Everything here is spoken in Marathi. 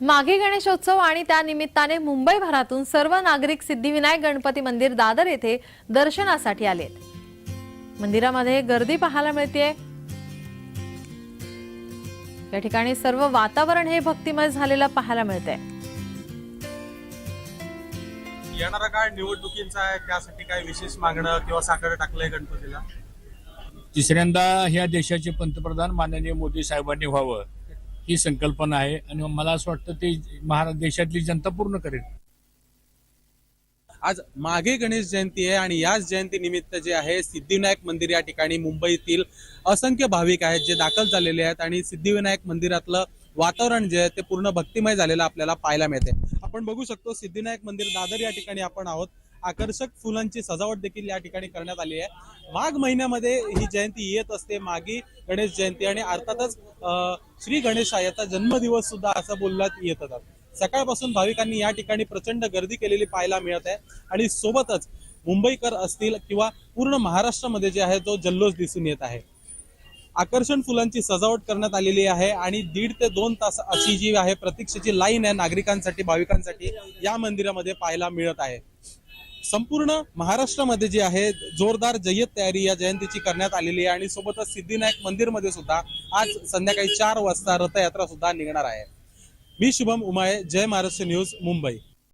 माघी गणेशोत्सव आणि त्या निमित्ताने मुंबईभरातून सर्व नागरिक सिद्धिविनायक गणपती मंदिर दादर येथे दर्शनासाठी आलेत. मंदिरामध्ये गर्दी पाहायला मिळते. या ठिकाणी सर्व वातावरण हे भक्तिमय झालेलं पाहायला मिळतंय. येणारा काळ निवडणुकींचा आहे त्यासाठी काय विशेष मागणं किंवा साखर टाकलंय गणपतीला? तिसऱ्यांदा ह्या देशाचे पंतप्रधान माननीय मोदी साहेबांनी व्हावं. ही संकल्पना आहे आणि मला असं वाटतं ते महाराष्ट्र देशातली जनता पूर्ण करेल. आज मागे गणेश जयंती आहे आणि याच जयंती निमित्त जे आहे सिद्धिविनायक मंदिर या ठिकाणी मुंबईतील असंख्य भाविक आहेत जे दाखल झालेले आहेत आणि सिद्धिविनायक मंदिरातलं वातावरण जे आहे ते पूर्ण भक्तिमय झालेलं आपल्याला पाहायला मिळते आपण बघू शकतो सिद्धिविनायक मंदिर दादर या ठिकाणी आपण आहोत. आकर्षक फुलांची सजावट देखील या ठिकाणी करण्यात आली आहे. माघ महिन्यामध्ये ही जयंती येत असते. मागी गणेश जयंती आणि अर्थातच श्री गणेशा याचा जन्मदिवस सुद्धा असं बोलण्यात येत असतात सकाळपासून भाविकांनी या ठिकाणी प्रचंड गर्दी केलेली पाहायला मिळत आहे आणि सोबतच मुंबईकर असतील किंवा पूर्ण महाराष्ट्रामध्ये जे आहे तो जल्लोष दिसून येत आहे. आकर्षण फुलांची सजावट करण्यात आलेली आहे आणि दीड ते दोन तास अशी जी आहे प्रतीक्षेची लाईन आहे नागरिकांसाठी भाविकांसाठी या मंदिरामध्ये पाहायला मिळत आहे. संपूर्ण महाराष्ट्रामध्ये जी आहे जोरदार जय्यत तयारी या जयंतीची करण्यात आलेली आहे आणि सोबतच सिद्धिविनायक मंदिरमध्ये सुद्धा आज संध्याकाळी चार वाजता रथयात्रा सुद्धा निघणार आहे. मी शुभम उमाळे जय महाराष्ट्र न्यूज मुंबई.